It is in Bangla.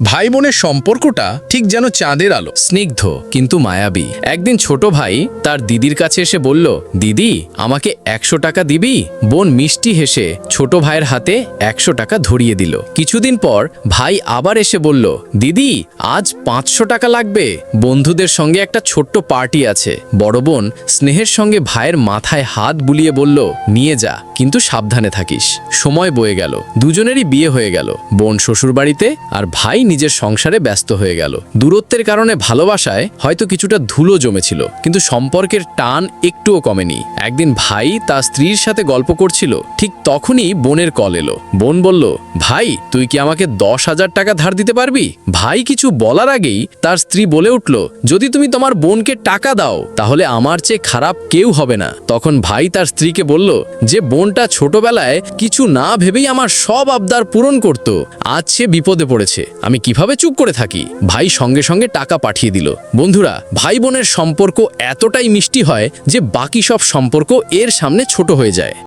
ভাই বোনের সম্পর্কটা ঠিক যেন চাঁদের আলো, স্নিগ্ধ, কিন্তু মায়াবী। একদিন ছোট ভাই তার দিদির কাছে এসে বলল, দিদি, আমাকে একশো টাকা দিবি? বোন মিষ্টি হেসে ছোট ভাইয়ের হাতে একশো টাকা ধরিয়ে দিল। কিছুদিন পর ভাই আবার এসে বলল, দিদি, আজ পাঁচশো টাকা লাগবে। বন্ধুদের সঙ্গে একটা ছোট্ট পার্টি আছে। বড় বোন স্নেহের সঙ্গে ভাইয়ের মাথায় হাত বুলিয়ে বলল, নিয়ে যা, কিন্তু সাবধানে থাকিস। সময় বয়ে গেল, দুজনেরই বিয়ে হয়ে গেল। বোন শ্বশুরবাড়িতে আর ভাই নিজের সংসারে ব্যস্ত হয়ে গেল। দূরত্বের কারণে ভালোবাসায় হয়তো কিছুটা ধুলো জমেছিল, কিন্তু সম্পর্কের টান একটুও কমেনি। একদিন ভাই তার স্ত্রীর সাথে গল্প করছিল, ঠিক তখনই বোনের কল এলো। বোন বলল, ভাই, তুই কি আমাকে দশ হাজার টাকা ধার দিতে পারবি? ভাই কিছু বলার আগেই তার স্ত্রী বলে উঠল, যদি তুমি তোমার বোনকে টাকা দাও, তাহলে আমার চেয়ে খারাপ কেউ হবে না। তখন ভাই তার স্ত্রীকে বলল, যে বোনটা ছোটবেলায় কিছু না ভেবেই আমার সব আবদার পূরণ করত, আজ সে বিপদে পড়েছে। আমি কীভাবে চুপ করে থাকি? ভাই সঙ্গে সঙ্গে টাকা পাঠিয়ে দিল। বন্ধুরা, ভাই বোনের সম্পর্ক এতটাই মিষ্টি হয় যে বাকি সব সম্পর্ক এর সামনে ছোট হয়ে যায়।